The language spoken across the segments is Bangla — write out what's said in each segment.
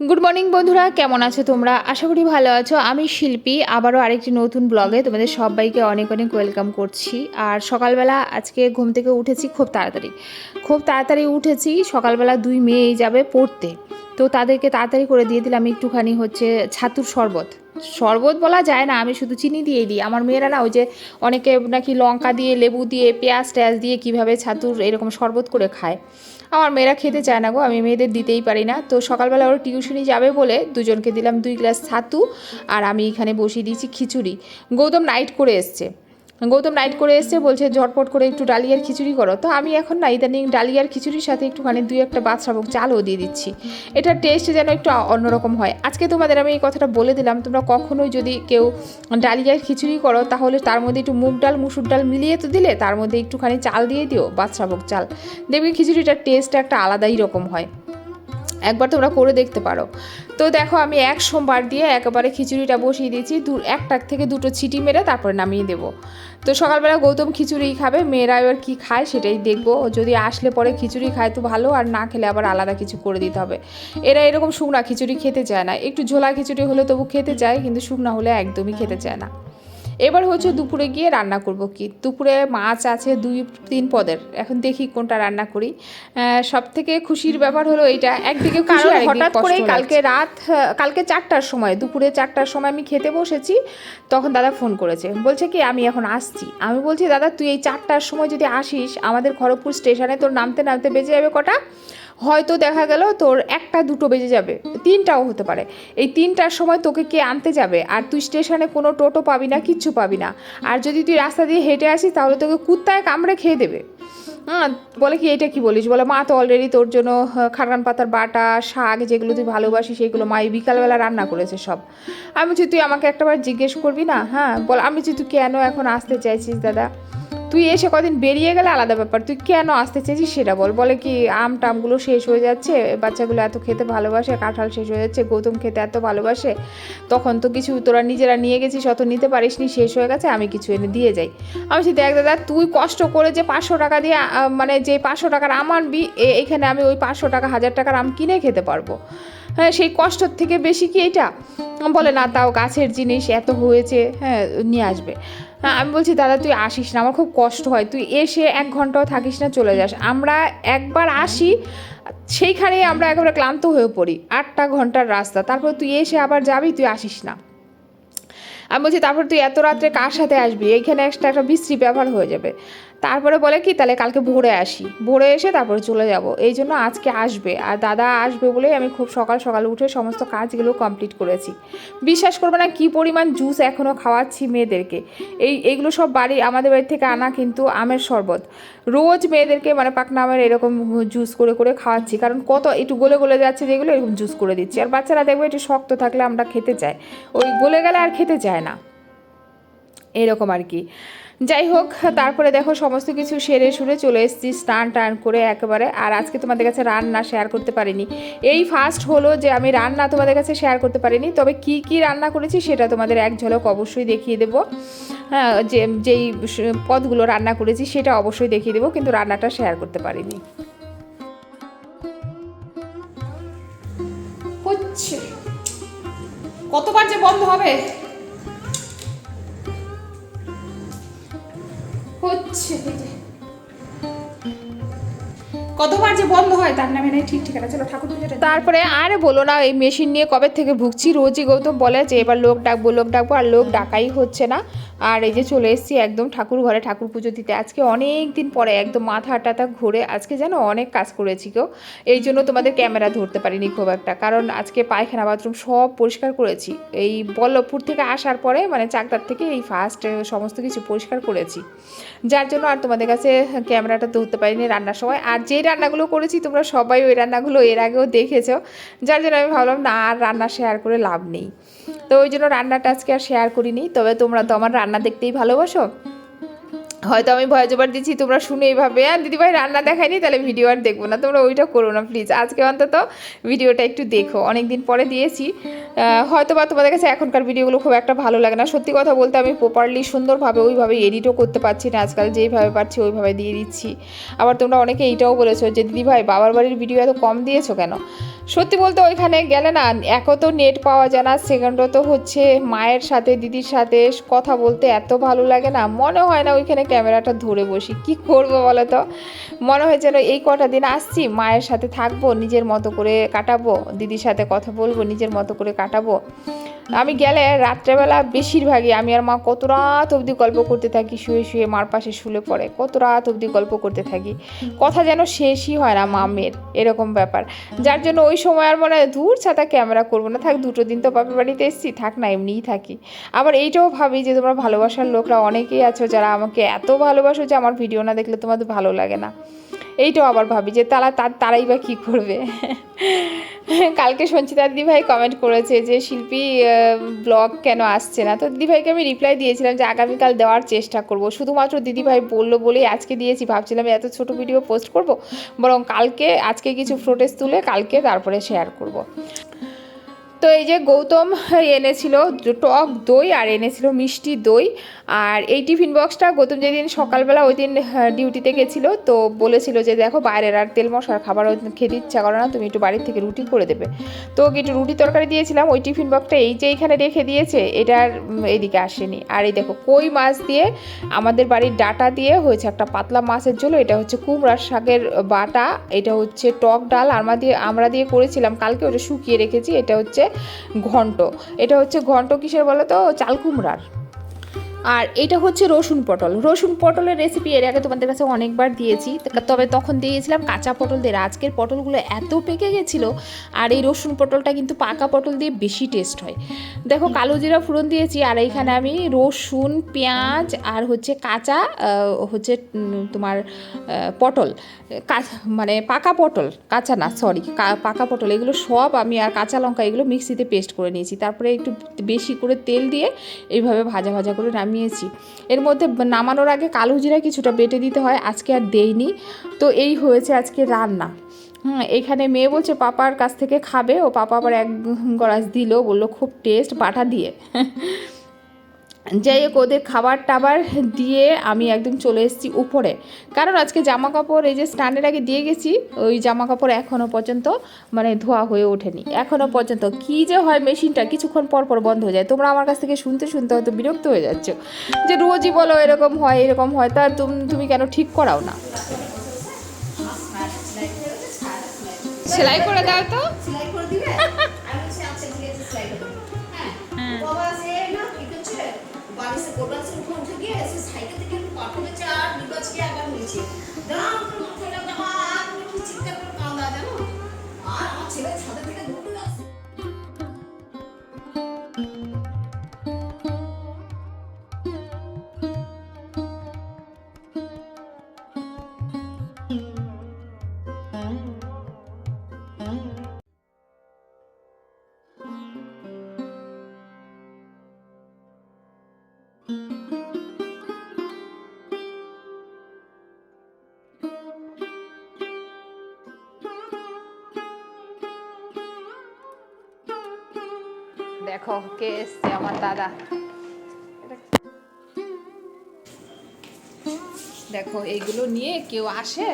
গুড মর্নিং বন্ধুরা। কেমন আছো তোমরা? আশা করি ভালো আছো। আমি শিল্পী। আবারও আরেকটি নতুন ব্লগে তোমাদের সবাইকে অনেক অনেক ওয়েলকাম করছি। আর সকালবেলা আজকে ঘুম থেকে উঠেছি খুব তাড়াতাড়ি। খুব তাড়াতাড়ি উঠেছি, সকালবেলা দুই মেয়েই যাবে পড়তে। তো তাদেরকে তাড়াতাড়ি করে দিয়ে দিলাম একটুখানি হচ্ছে ছাতুর শরবত। শরবত বলা যায় না, আমি শুধু চিনি দিয়েই দিই। আমার মেয়েরা না ওই যে অনেকে নাকি লঙ্কা দিয়ে, লেবু দিয়ে, পেঁয়াজ ট্যাজ দিয়ে কীভাবে ছাতুর এরকম শরবত করে খায়। আমার মেয়েরা খেতে চায় না গো, আমি মেয়েদের দিতেই পারি না। তো সকালবেলা ওর টিউশনি যাবে বলে দুজনকে দিলাম দুই গ্লাস ছাতু আর আমি এখানে বসিয়ে দিয়েছি খিচুড়ি। গৌতম নাইট করে এসছে। গৌতম নাইট করে এসছে, বলছে ঝটপট করে একটু ডালিয়ার খিচুড়ি করো। তো আমি এখন না ইদানিং ডালিয়ার খিচুড়ির সাথে একটুখানি দুই একটা বাদশাভোগ চালও দিয়ে দিচ্ছি। এটার টেস্ট যেন একটু অন্যরকম হয়। আজকে তোমাদের আমি এই কথাটা বলে দিলাম, তোমরা কখনোই যদি কেউ ডালিয়ার খিচুড়ি করো, তাহলে তার মধ্যে একটু মুগ ডাল, মুসুর ডাল মিলিয়ে তো দিলে তার মধ্যে একটুখানি চাল দিয়ে দিও বাদশাভোগ চাল। দেখবে খিচুড়িটার টেস্ট একটা আলাদাই রকম হয়। একবার তোমরা করে দেখতে পারো। তো দেখো আমি এক সোমবার দিয়ে একেবারে খিচুড়িটা বসিয়ে দিয়েছি। দু একটাক থেকে দুটো ছিটি মেরে তারপরে নামিয়ে দেব। তো সকালবেলা গৌতম খিচুড়ি খাবে, মেয়েরা এবার কী খায় সেটাই দেখব। যদি আসলে পরে খিচুড়ি খায় তো ভালো, আর না খেলে আবার আলাদা কিছু করে দিতে হবে। এরা এরকম শুকনা খিচুড়ি খেতে চায় না। একটু ঝোলা খিচুড়ি হলে তবু খেতে চায়, কিন্তু শুকনা হলে একদমই খেতে চায় না। এবার হচ্ছে দুপুরে গিয়ে রান্না করব কি? দুপুরে মাছ আছে দুই তিন পদের। এখন দেখি কোনটা রান্না করি। সব থেকে খুশির ব্যাপার হলো এইটা। একদিকে কারণ হঠাৎ করে কালকে রাত কালকে চারটার সময় দুপুরে চারটার সময় আমি খেতে বসেছি তখন দাদা ফোন করেছে। বলছে কি আমি এখন আসছি। আমি বলছি দাদা তুই এই চারটার সময় যদি আসিস আমাদের খড়গপুর স্টেশনে তোর নামতে নামতে বেজে যাবে কটা? হয়তো দেখা গেল তোর একটা, দুটো বেজে যাবে। তিনটাও হতে পারে। এই তিনটার সময় তোকে কে আনতে যাবে? আর তুই স্টেশনে কোনো টোটো পাবি না, কিচ্ছু পাবি না। আর যদি তুই রাস্তা দিয়ে হেঁটে আসিস, তাহলে তোকে কুত্তায় কামড়ে খেয়ে দেবে। হ্যাঁ বলে কি, এটা কি বলিস? বলে, মা, তো অলরেডি তোর জন্য খারগান পাতার বাটা, শাক যেগুলো তুই ভালোবাসিস, সেগুলো মা এই বিকালবেলা রান্না করেছে সব। আমি বলছি, তুই আমাকে একটাবার জিজ্ঞেস করবি না? হ্যাঁ বল, আমি বলছি, তুই কেন এখন আসতে চাইছিস, দাদা? তুই এসে কদিন বেরিয়ে গেলে আলাদা ব্যাপার। তুই কেন আসতে চেয়েছিস সেটা বল। বলে কি, আম টামগুলো শেষ হয়ে যাচ্ছে, বাচ্চাগুলো এত খেতে ভালোবাসে, কাঁঠাল শেষ হয়ে যাচ্ছে, গৌতম খেতে এত ভালোবাসে, তখন তো কিছু তোরা নিজেরা নিয়ে গেছিস, অত নিতে পারিসনি, শেষ হয়ে গেছে, আমি কিছু এনে দিয়ে যাই। আমি বলছি, দেখ দাদা, তুই কষ্ট করে যে পাঁচশো টাকা দিয়ে মানে যে পাঁচশো টাকার আম আনবি এখানে আমি ওই পাঁচশো টাকা, হাজার টাকার আম কিনে খেতে পারব। হ্যাঁ সেই কষ্টর থেকে বেশি কি এটা? বলে, না, তাও গাছের জিনিস এত হয়েছে হ্যাঁ নিয়ে আসবে। আমি বলছি, দাদা, তুই আসিস না, আমার খুব কষ্ট হয়। তুই এসে এক ঘন্টাও থাকিস না, চলে যাস। আমরা একবার আসি, সেইখানেই আমরা একেবারে ক্লান্ত হয়ে পড়ি, আটটা ঘণ্টার রাস্তা। তারপর তুই এসে আবার যাবি, তুই আসিস না। আমি বলছি, তারপর তুই এত রাত্রে কার সাথে আসবি? এইখানে একটা একটা বিশ্রী ব্যবহার হয়ে যাবে। তারপরে বলে কি, তাহলে কালকে ভোরে আসি। ভোরে এসে তারপরে চলে যাব। এই জন্য আজকে আসবে। আর দাদা আসবে বলেই আমি খুব সকাল সকাল উঠে সমস্ত কাজগুলো কমপ্লিট করেছি। বিশ্বাস করবে না কী পরিমাণ জুস এখনও খাওয়াচ্ছি মেয়েদেরকে। এই, এইগুলো সব বাড়ি, আমাদের বাড়ি থেকে আনা কিন্তু আমের শরবত। রোজ মেয়েদেরকে মানে পাকনা আমের এরকম জুস করে করে খাওয়াচ্ছি। কারণ কত একটু গলে গলে যাচ্ছে যেগুলো, এরকম জুস করে দিচ্ছি। আর বাচ্চারা দেখবে একটু শক্ত থাকলে আমরা খেতে চাই। ওই গলে গেলে আর খেতে চায় না। এরকম আর কি। যাই হোক, তারপরে দেখো সমস্ত কিছু সেরে সুরে চলে এসেছি, স্নান টান করে একেবারে। আর আজকে তোমাদের কাছে রান্না শেয়ার করতে পারিনি। এই ফার্স্ট হলো যে আমি রান্না তোমাদের কাছে শেয়ার করতে পারিনি, তবে কি কি রান্না করেছি সেটা তোমাদের এক ঝলক অবশ্যই দেখিয়ে দেবো। হ্যাঁ যে, যেই পদগুলো রান্না করেছি সেটা অবশ্যই দেখিয়ে দেবো, কিন্তু রান্নাটা শেয়ার করতে পারিনি। কতবার যে বন্ধ হবে? হচ্ছে এই যে। কতবার যে বন্ধ হয় তার নামে নাই ঠিক ঠিকানা। চলো ঠাকুর তারপরে আরে বলো না, এই মেশিন নিয়ে কবে থেকে ভুগছি? রোজই গৌতম বলে যে এবার লোক ডাকবো লোক ডাকবো, আর লোক ডাকাই হচ্ছে না। আর এই যে চলে এসেছি একদম ঠাকুর ঘরে ঠাকুর পুজো দিতে। আজকে অনেক দিন পরে একদম মাথা টাথা ঘুরে আজকে যেন অনেক কাজ করেছি কেউ এই জন্য তোমাদের ক্যামেরা ধরতে পারিনি খুব একটা। কারণ আজকে পায়খানা, বাথরুম সব পরিষ্কার করেছি। এই বল্লভপুর থেকে আসার পরে মানে চাকদার থেকে এই ফার্স্ট সমস্ত কিছু পরিষ্কার করেছি। যার জন্য আর তোমাদের কাছে ক্যামেরাটা ধরতে পারিনি রান্নার সময়। আর যেই রান্নাগুলো করেছি, তোমরা সবাই ওই রান্নাগুলো এর আগেও দেখেছ। যার জন্য আমি ভাবলাম, না, আর রান্না শেয়ার করে লাভ নেই। তো ওই জন্য রান্নাটা আজকে আর শেয়ার করিনি। তবে তোমরা তো আমার রান্না দেখতেই ভালোবাসো। হয়তো আমি ভয় জোবার দিচ্ছি, তোমরা শুনে এইভাবে। আর দিদিভাই রান্না দেখায়নি, তাহলে ভিডিও আর দেখব না। তোমরা ওইটা করো না প্লিজ আজকে অন্তত ভিডিওটা একটু দেখো। অনেক দিন পরে দিয়েছি। হয়তো বা তোমাদের কাছে এখনকার ভিডিওগুলো খুব একটা ভালো লাগে না। সত্যি কথা বলতে আমি প্রপারলি সুন্দরভাবে ওইভাবে এডিটও করতে পারছি না আজকাল। যেইভাবে পারছি ওইভাবে দিয়ে দিচ্ছি। আবার তোমরা অনেকে এইটাও বলেছ যে, দিদিভাই, বাবার বাড়ির ভিডিও এত কম দিয়েছ কেন? সত্যি বলতে ওইখানে গেলে না এক তো নেট পাওয়া যায় না। সেকেন্ডও তো হচ্ছে মায়ের সাথে, দিদির সাথে কথা বলতে এত ভালো লাগে না। মনে হয় না ওইখানে ক্যামেরাটা ধরে বসি। কি করব বলো তো? মনে হয় যেন এই কটা দিন আসছি, মায়ের সাথে থাকব, নিজের মতো করে কাটাবো, দিদির সাথে কথা বলব, নিজের মতো করে কাটাবো। আমি গেলে রাত্রেবেলা বেশিরভাগই আমি আর মা কত রাত অবধি গল্প করতে থাকি, শুয়ে শুয়ে মার পাশে শুলে পড়ে, কত রাত অবধি গল্প করতে থাকি। কথা যেন শেষই হয় না মামের, এরকম ব্যাপার। যার জন্য ওই সময় আর মনে হয় দূর ছাতা ক্যামেরা করব না, থাক দুটো দিন তো বাপের বাড়িতে এসেছি, থাক না, এমনিই থাকি। আবার এইটাও ভাবি যে তোমরা ভালোবাসার লোকরা অনেকেই আছো যারা আমাকে এত ভালোবাসো যে আমার ভিডিও না দেখলে তোমাদের ভালো লাগে না। এইটাও আবার ভাবি যে তারা তার তারাই বা কী করবে। কালকে সঞ্চিতা দিদিভাই কমেন্ট করেছে যে, শিল্পী ব্লগ কেন আসছে না? তো দিদিভাইকে আমি রিপ্লাই দিয়েছিলাম যে, আগামীকাল দেওয়ার চেষ্টা করব। শুধুমাত্র দিদিভাই বলল বলেই আজকে দিয়েছি। ভাবছিলাম এত ছোট ভিডিও পোস্ট করব, বরং কালকে, আজকে কিছু ফ্রোটেজ তুলে কালকে তারপরে শেয়ার করব। তো এই যে গৌতম এনেছিল টক দই আর এনেছিল মিষ্টি দই। আর এই টিফিন বক্সটা গৌতম যেদিন সকালবেলা ওই দিন ডিউটিতে গেছিল তো বলেছিল যে দেখো বাইরের আর তেল মশলার খাবার খেতে ইচ্ছা করে না তুমি একটু বাড়ির থেকে রুটি করে দেবে। তো ওকে একটু রুটি তরকারি দিয়েছিলাম ওই টিফিন বক্সটা এই যে এইখানে রেখে দিয়েছে এটার উম, এইদিকে আসেনি। আর এই দেখো কই মাছ দিয়ে আমাদের বাড়ির ডাটা দিয়ে হয়েছে একটা পাতলা মাছের ঝোল এটা হচ্ছে কুমড়ার শাকের বাটা এটা হচ্ছে টক ডাল আমরা দিয়ে আমরা দিয়ে করেছিলাম কালকে ওটা শুকিয়ে রেখেছি এটা হচ্ছে ঘন্ট। এটা হচ্ছে ঘন্ট কিসের বলো তো চাল কুমড়ার। আর এটা হচ্ছে রসুন পটল। রসুন পটলের রেসিপি এর আগে তোমাদের কাছে অনেকবার দিয়েছি। তবে তখন দিয়েছিলাম কাঁচা পটল দিয়ে আজকের পটলগুলো এত পেকে গেছিল, আর এই রসুন পটলটা কিন্তু পাকা পটল দিয়ে বেশি টেস্ট হয়। দেখো, কালো জিরা ফোড়ন দিয়েছি, আর এইখানে আমি রসুন, পেঁয়াজ, আর হচ্ছে কাঁচা হচ্ছে তোমার পটল। মানে পাকা পটল, কাঁচা না সরি পাকা পটল। এগুলো সব আমি আর কাঁচা লঙ্কা এগুলো মিক্সিতে পেস্ট করে নিয়েছি। তারপরে একটু বেশি করে তেল দিয়ে এইভাবে ভাজা ভাজা করে নামিয়েছি। এর মধ্যে নামানোর আগে কালো জিরা কিছুটা বেটে দিতে হয়, আজকে আর দেইনি। তো এই হয়েছে আজকে রান্না। হুম, এখানে মেয়ে বলছে, পাপার কাছ থেকে খাবে। ও পাপা আবার এক গড়াস দিল, বলল, খুব টেস্ট বাটা দিয়ে। যাই হোক ওদের খাবার টাবার দিয়ে আমি একদম চলে এসেছি উপরে। কারণ আজকে জামা কাপড় এই যে স্নানের আগে দিয়ে গেছি ওই জামা কাপড় এখনও পর্যন্ত মানে ধোয়া হয়ে ওঠেনি। এখনও পর্যন্ত। কি যে হয় মেশিনটা কিছুক্ষণ পর পর বন্ধ হয়ে যায়। তোমরা আমার কাছ থেকে শুনতে শুনতে হয়তো বিরক্ত হয়ে যাচ্ছ যে রোজই বলো এরকম হয় এরকম হয়। তা তুমি তুমি কেন ঠিক করাও না? সেলাই করে দাও তো। সেলাই করে দিবে? আমি আচ্ছা সেলাই করে দেবো। হ্যাঁ করছে কোরবান সে উঠে উঠে গিয়ে সে সাইকেল থেকে একটু পাঠাবে চার বিগজ কে আবার নিচে দাম করে মাথাটা বাবা আর কি চিৎকার করে কাঁদা, জানো? আর আমার ছেলে ছাদে থেকে দেখো কে এসছে আমার দাদা। দেখো, এইগুলো নিয়ে কেউ আসে,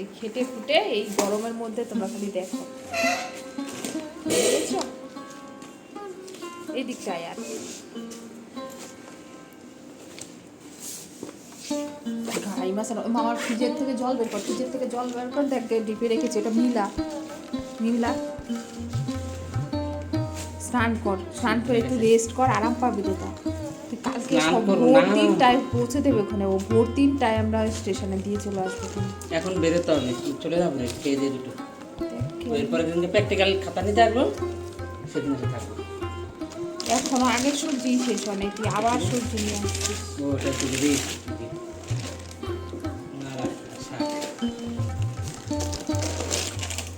এই খেটে ফুটে এই গরমের মধ্যে তোমরা খালি দেখো। এই দিকটায় আর। ফ্রিজের থেকে জল বের কর, ফ্রিজের থেকে জল বের কর, দেখ ডিপে রেখেছে, এটা মিলা মিলা স্নান কর স্নান করে একটু রেস্ট কর আরাম পাবি রে তা। তুই কালকে ভোর তিনটায় পৌঁছে দেবে ওখানে। ও ভোর তিনটায় আমরা স্টেশনে দিয়ে চলে আসব এখন বেরোতে হবে চলে যাব খেয়ে দিয়ে দুটো। এরপরে দিনকে প্র্যাকটিক্যাল খাতা নিতে আসব সেদিন এসে থাকব। এখনও আগের সবজি শেষ হয় তুই আবার সবজি নিয়ে আসছিস। ওটা তুলে দিই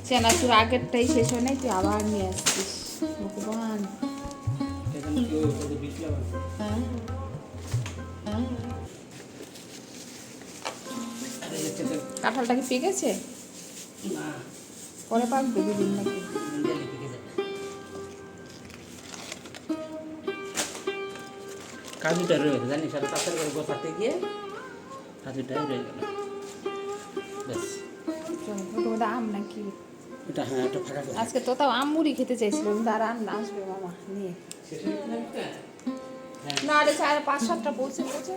চেনাচুর আগেরটাই শেষ হয় নাই তুই আবার নিয়ে আসছিস। কাঁঠালটা কি পেকেছে না। পরে পাকবে দুদিন নাকি কাজুটা রয়ে গেছে জানিস? আর পাশের গোছাতে গিয়ে কাজুটাই রয়ে গেল। ব্যাস। চলো, আম নাকি? এটা হ্যাঁ এটা ফাঁকা আজকে তো তাও আম মুড়ি খেতে চাইছিলাম দাঁড়া আন আসবে মামা নিয়ে। না রে চার পাঁচ সাতটা পৌঁছে পৌঁছে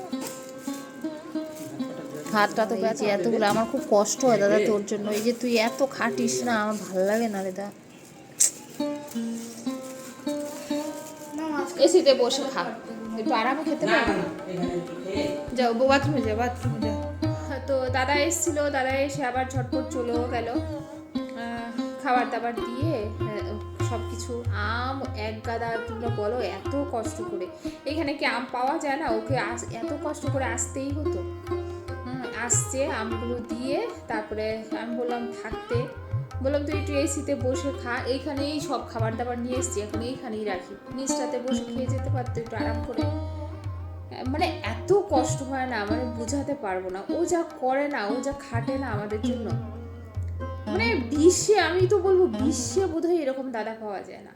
হাতটা তো পেয়েছি এতগুলো আমার খুব কষ্ট হয় দাদা তোর জন্য। এই যে তুই এত খাটিস না আমার ভালো লাগে না রে দা। এসিতে বসে খা। একটু আরামে খেতে যাও বাথরুমে যা বাথরুমে যা। তো দাদা এসেছিল দাদা এসে আবার ঝটপট চলেও গেল। খাবার দাবার দিয়ে সব কিছু আম এক গাদা তোমরা বলো এত কষ্ট করে। এখানে কি আম পাওয়া যায় না? ওকে এত কষ্ট করে আসতেই হতো। আসছে আমগুলো দিয়ে, তারপরে আমি বললাম থাকতে বললাম, তুই একটু এসিতে বসে খা। এইখানেই সব খাবার দাবার নিয়ে এসছি, এখন এইখানেই রাখি। নিচটাতে বসে খেয়ে যেতে পারতো, একটু আরাম করে। মানে এত কষ্ট হয় না মানে বোঝাতে পারব না। ও যা করে না, ও যা খাটে না আমাদের জন্য। মানে বিশ্বে, আমি তো বলব, বিশ্বে বোধহয় এরকম দাদা পাওয়া যায় না।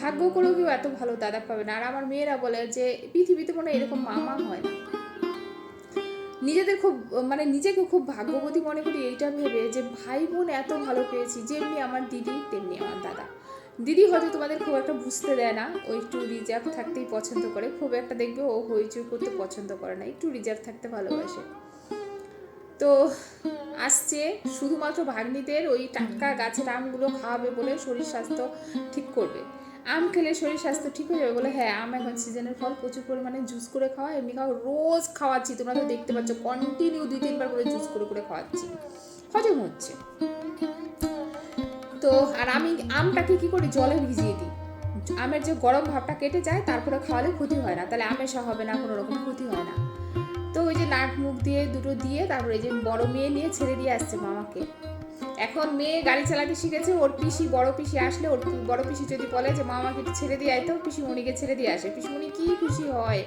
ভাগ্য করেও কেউ এত ভালো দাদা পাবে না। আর আমার মেয়েরা বলে যে, পৃথিবীতে মনে এরকম মামা হয় না। নিজেদের খুব মানে নিজেকে খুব ভাগ্যবতী মনে করি এইটা ভেবে যে ভাই বোন এত ভালো পেয়েছি, যেমনি আমার দিদি, তেমনি আমার দাদা। দিদি হয়তো তোমাদের খুব একটা বুঝতে দেয় না, ও একটু রিজার্ভ থাকতেই পছন্দ করে, খুব একটা দেখবে ও হইচই করতে পছন্দ করে না, একটু রিজার্ভ থাকতে ভালোবাসে। তো আসছে শুধুমাত্র ভাগ্নিদের ওই টাটকা গাছের আমগুলো খাওয়াবে বলে শরীর স্বাস্থ্য ঠিক করবে। আম খেলে শরীর স্বাস্থ্য ঠিক হয়ে যাবে? বলে হ্যাঁ আম এখন সিজনের ফল প্রচুর পরিমাণে জুস করে খাওয়া এমনি খাওয়া রোজ খাওয়াচ্ছি। তোমরা তো দেখতে পাচ্ছ কন্টিনিউ দুই, তিনবার করে জুস করে করে খাওয়াচ্ছি। হজম হচ্ছে। তো, আর আমি আমটাকে কি করি? জলে ভিজিয়ে দিই। আমের যে গরম ভাবটা কেটে যায়, তারপরে খাওয়ালে ক্ষতি হয় না। তাহলে আমেশা হবে না, কোনো রকম ক্ষতি হয় না। তো ওই যে নাক মুখ দিয়ে দুটো দিয়ে, তারপরে যে বড় মেয়ে নিয়ে ছেড়ে দিয়ে আসছে মামাকে। এখন মেয়ে গাড়ি চালাতে শিখেছে, ওর পিসি বড় পিসি আসলে ওর বড় পিসি যদি বলে যে, মামাকে ছেড়ে দিয়ে আইতো পিসিমণিকে ছেড়ে দিয়ে আসে। পিসিমণি কি খুশি হয়?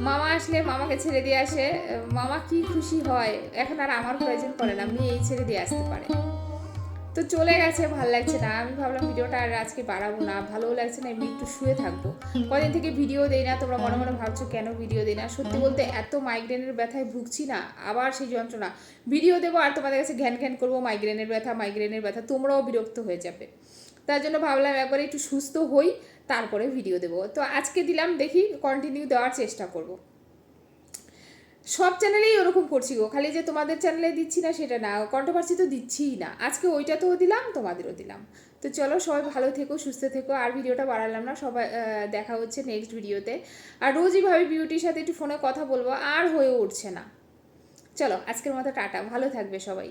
মামা আসলে মামাকে ছেড়ে দিয়ে আসে। মামা কি খুশি হয়? এখন আর আমার প্রয়োজন পড়ে না মেয়ে এই ছেড়ে দিয়ে আসতে পারে। তো চলে গেছে, ভালো লাগছে না। আমি ভাবলাম ভিডিওটা আর আজকে বাড়াবো না, ভালোও লাগছে না, এমনি একটু শুয়ে থাকব। কদিন থেকে ভিডিও দেই না, তোমরা মনে মনে ভাবছ কেন ভিডিও দেই না? সত্যি বলতে এত মাইগ্রেনের ব্যথায় ভুগছি না, আবার সেই যন্ত্রণা। ভিডিও দেবো আর তোমাদের কাছে ঘ্যান ঘ্যান করব মাইগ্রেনের ব্যথা মাইগ্রেনের ব্যথা, তোমরাও বিরক্ত হয়ে যাবে। তার জন্য ভাবলাম একবার একটু সুস্থ হই, তারপরে ভিডিও দেবো। তো আজকে দিলাম, দেখি কন্টিনিউ দেওয়ার চেষ্টা করব। সব চ্যানেলেই ওরকম করছি গো। খালি যে তোমাদের চ্যানেলে দিচ্ছি না, সেটা না। কন্ট্রোভার্সি তো দিচ্ছিই না। আজকে ওইটাতেও দিলাম, তোমাদেরও দিলাম। তো চলো, সবাই ভালো থেকো, সুস্থ থেকো। আর ভিডিওটা বাড়ালাম না, সবাই দেখা হচ্ছে নেক্সট ভিডিওতে আর রোজই ভাবে বিউটির সাথে একটু ফোনে কথা বলব, আর হয়ে উঠছে না। চলো, আজকের মতো টাটা। ভালো থাকবে সবাই।